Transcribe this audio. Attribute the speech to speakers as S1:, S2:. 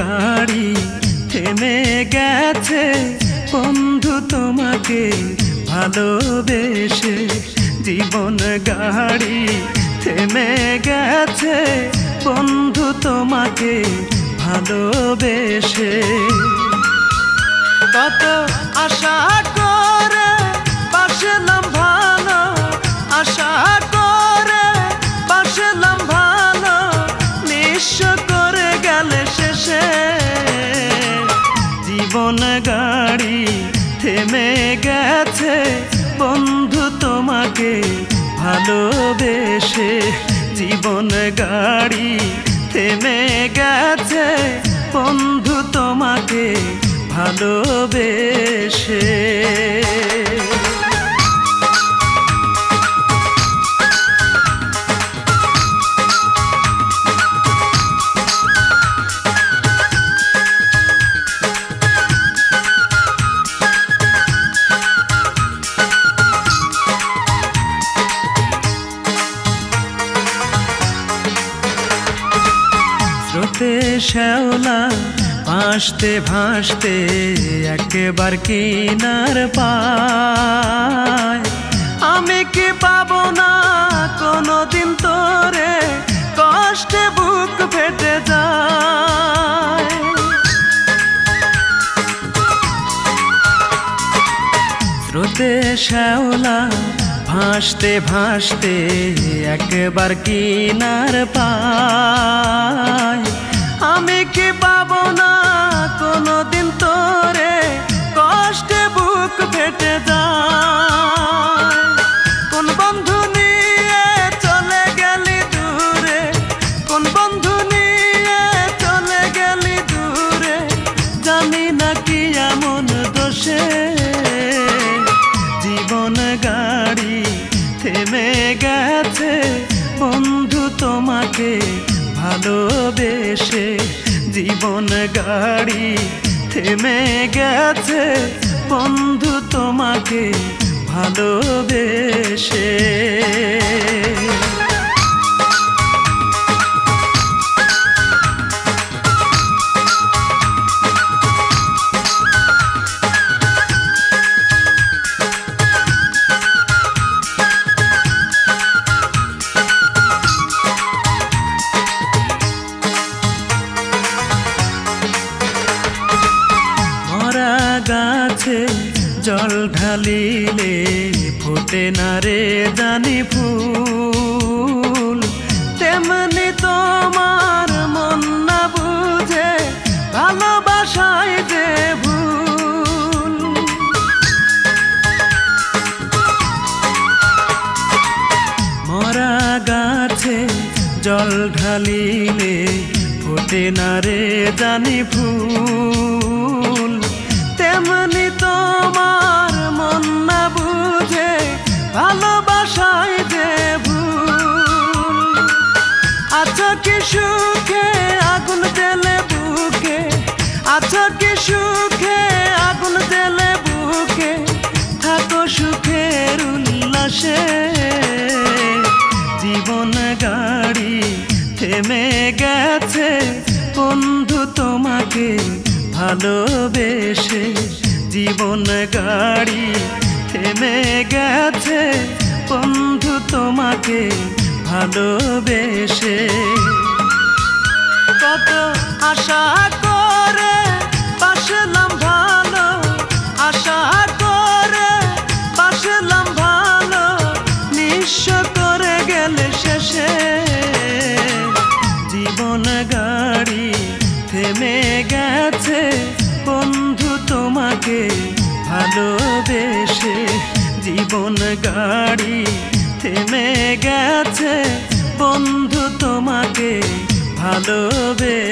S1: গাড়ি থেমে গেছে। বন্ধু তোমাকে ভালোবেসে জীবন গাড়ি থেমে গেছে। বন্ধু তোমাকে ভালোবেসে। কত আশা জীবন গাড়ি থেমে গেছে? বন্ধু তোমাকে ভালোবেসে জীবন গাড়ি থেমে গেছে। বন্ধু তোমাকে ভালোবেসে শ্যাওলা, ভাসতে ভাসতে একেবার কিনার পায়। আমি কি পাবো না কোনো দিন তোরে? কষ্টে বুক ফেটে যায়। স্রোতে শ্যাওলা, ভাসতে ভাসতে একবার কিনার পায়। আমি কি পাবো না? জীবন গাড়ি থেমে গেছে। বন্ধু তোমাকে ভালোবেসে। জল ঢালিলে ফোটে না রে জানি ফুল। তেমনি তোমার মন না বুঝে ভালোবাসায় যে ভুল। মরা গাছে জল ঢালিলে ফোটে না রে জানি ফুল। তেমনি তোমার মন না বুঝে, ভালোবাসায় যে ভুল। আছো কি সুখে আগুন জেলে বুকে আছো কি সুখে আগুন জেলে বুকে, থাকো সুখের উল্লাসে। জীবন গাড়ি থেমে গেছে, বন্ধু তোমাকে ভালোবেসে জীবন গাড়ি থেমে গেছে। বন্ধু তোমাকে ভালোবেসে। কত আশা করে বাসলাম ভালো, আশা করে বাসলাম ভালো নিঃস্ব তোমাকে ভালোবেসে জীবন গাড়ি থেমে গেছে। বন্ধু তোমাকে ভালোবেসে।